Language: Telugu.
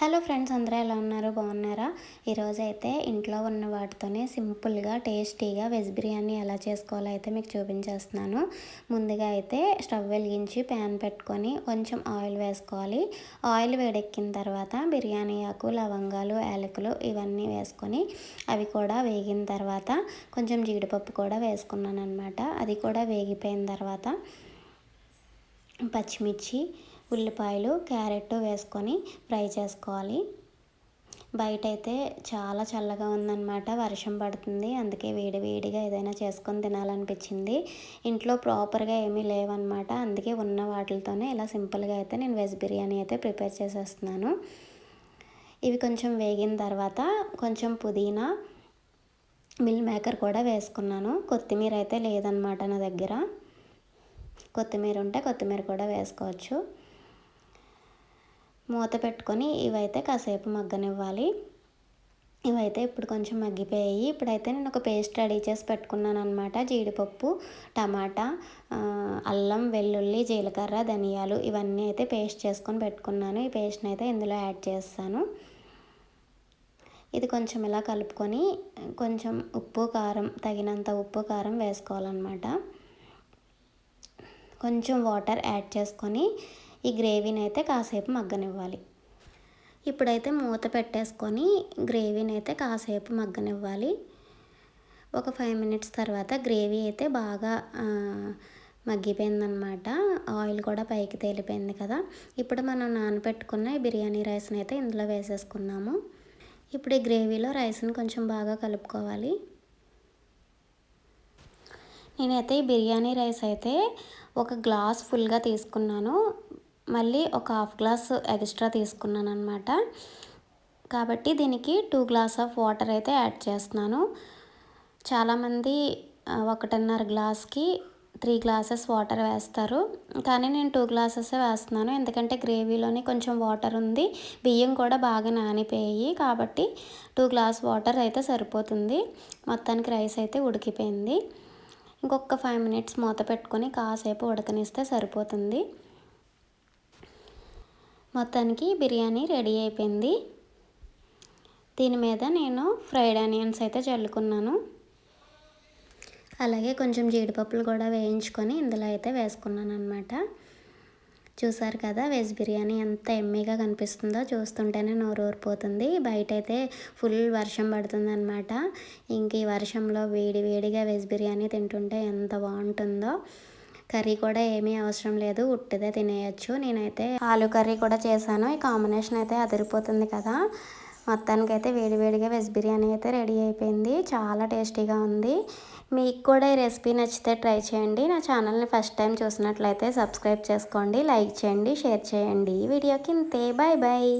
హలో ఫ్రెండ్స్ అందరూ ఎలా ఉన్నారు? బాగున్నారా? ఈరోజు అయితే ఇంట్లో ఉన్న వాటితోనే సింపుల్గా టేస్టీగా వెజ్ బిర్యానీ ఎలా చేసుకోవాలో అయితే మీకు చూపించేస్తున్నాను. ముందుగా అయితే స్టవ్ వెలిగించి ప్యాన్ పెట్టుకొని కొంచెం ఆయిల్ వేసుకోవాలి. ఆయిల్ వేడెక్కిన తర్వాత బిర్యానీ ఆకు లవంగాలు యాలకులు ఇవన్నీ వేసుకొని అవి కూడా వేగిన తర్వాత కొంచెం జీడిపప్పు కూడా వేసుకున్నాను అనమాట అది కూడా వేగిపోయిన తర్వాత పచ్చిమిర్చి ఉల్లిపాయలు క్యారెట్ వేసుకొని ఫ్రై చేసుకోవాలి. బయట అయితే చాలా చల్లగా ఉందన్నమాట వర్షం పడుతుంది. అందుకే వేడి వేడిగా ఏదైనా చేసుకొని తినాలనిపించింది. ఇంట్లో ప్రాపర్గా ఏమీ లేవన్నమాట. అందుకే ఉన్న వాటితోనే ఇలా సింపుల్గా అయితే నేను వెజ్ బిర్యానీ అయితే ప్రిపేర్ చేసేస్తున్నాను. ఇవి కొంచెం వేగిన తర్వాత కొంచెం పుదీనా మిల్ మేకర్ కూడా వేసుకున్నాను. కొత్తిమీర అయితే లేదనమాట నా దగ్గర. కొత్తిమీర ఉంటే కొత్తిమీర కూడా వేసుకోవచ్చు. మూత పెట్టుకొని ఇవైతే కాసేపు మగ్గనివ్వాలి. ఇవైతే ఇప్పుడు కొంచెం మగ్గిపోయాయి. ఇప్పుడైతే నేను ఒక పేస్ట్ రెడీ చేసి పెట్టుకున్నాను అనమాట జీడిపప్పు టమాటా అల్లం వెల్లుల్లి జీలకర్ర ధనియాలు ఇవన్నీ అయితే పేస్ట్ చేసుకొని పెట్టుకున్నాను. ఈ పేస్ట్ని అయితే ఇందులో యాడ్ చేస్తాను. ఇది కొంచెం ఇలా కలుపుకొని కొంచెం ఉప్పు కారం తగినంత ఉప్పు కారం వేసుకోవాలన్నమాట. కొంచెం వాటర్ యాడ్ చేసుకొని ఈ గ్రేవీని అయితే కాసేపు మగ్గనివ్వాలి. ఇప్పుడైతే మూత పెట్టేసుకొని గ్రేవీని అయితే కాసేపు మగ్గనివ్వాలి. ఒక ఫైవ్ మినిట్స్ తర్వాత గ్రేవీ అయితే బాగా మగ్గిపోయిందనమాట. ఆయిల్ కూడా పైకి తేలిపోయింది కదా. ఇప్పుడు మనం నానబెట్టుకున్న బిర్యానీ రైస్ని అయితే ఇందులో వేసేసుకున్నాము ఇప్పుడు ఈ గ్రేవీలో రైస్ని కొంచెం బాగా కలుపుకోవాలి. నేనైతే ఈ బిర్యానీ రైస్ అయితే ఒక గ్లాస్ ఫుల్గా తీసుకున్నాను. మళ్ళీ ఒక హాఫ్ గ్లాస్ ఎక్స్ట్రా తీసుకున్నాను అనమాట కాబట్టి దీనికి టూ గ్లాస్ ఆఫ్ వాటర్ అయితే యాడ్ చేస్తున్నాను. చాలామంది ఒకటిన్నర గ్లాస్కి త్రీ గ్లాసెస్ వాటర్ వేస్తారు. కానీ నేను టూ గ్లాసెస్ వేస్తున్నాను. ఎందుకంటే గ్రేవీలోనే కొంచెం వాటర్ ఉంది. బియ్యం కూడా బాగా నానిపోయాయి. కాబట్టి టూ గ్లాస్ వాటర్ అయితే సరిపోతుంది. మొత్తానికి రైస్ అయితే ఉడికిపోయింది. ఇంకొక ఫైవ్ మినిట్స్ మూత పెట్టుకొని కాసేపు ఉడకనిస్తే సరిపోతుంది. మొత్తానికి బిర్యానీ రెడీ అయిపోయింది. దీని మీద నేను ఫ్రైడ్ ఆనియన్స్ అయితే చల్లుకున్నాను. అలాగే కొంచెం జీడిపప్పులు కూడా వేయించుకొని ఇందులో అయితే వేసుకున్నాను అనమాట చూసారు కదా వెజ్ బిర్యానీ ఎంత ఎమ్మీగా కనిపిస్తుందో. చూస్తుంటేనే నోరు ఊరిపోతుంది. బయట అయితే ఫుల్ వర్షం పడుతుంది అనమాట ఇంక ఈ వర్షంలో వేడి వేడిగా వెజ్ బిర్యానీ తింటుంటే ఎంత బాగుంటుందో. కర్రీ కూడా ఏమీ అవసరం లేదు ఉట్టిదే తినేయచ్చు. నేనైతే ఆలు కర్రీ కూడా చేశాను. ఈ కాంబినేషన్ అయితే అదిరిపోతుంది కదా. మొత్తానికి అయితే వేడివేడిగా వెజ్ బిర్యానీ అయితే రెడీ అయిపోయింది. చాలా టేస్టీగా ఉంది. మీకు కూడా ఈ రెసిపీ నచ్చితే ట్రై చేయండి. నా ఛానల్ని ఫస్ట్ టైం చూసినట్లయితే సబ్స్క్రైబ్ చేసుకోండి లైక్ చేయండి షేర్ చేయండి. వీడియోకి ఇంతే. Bye bye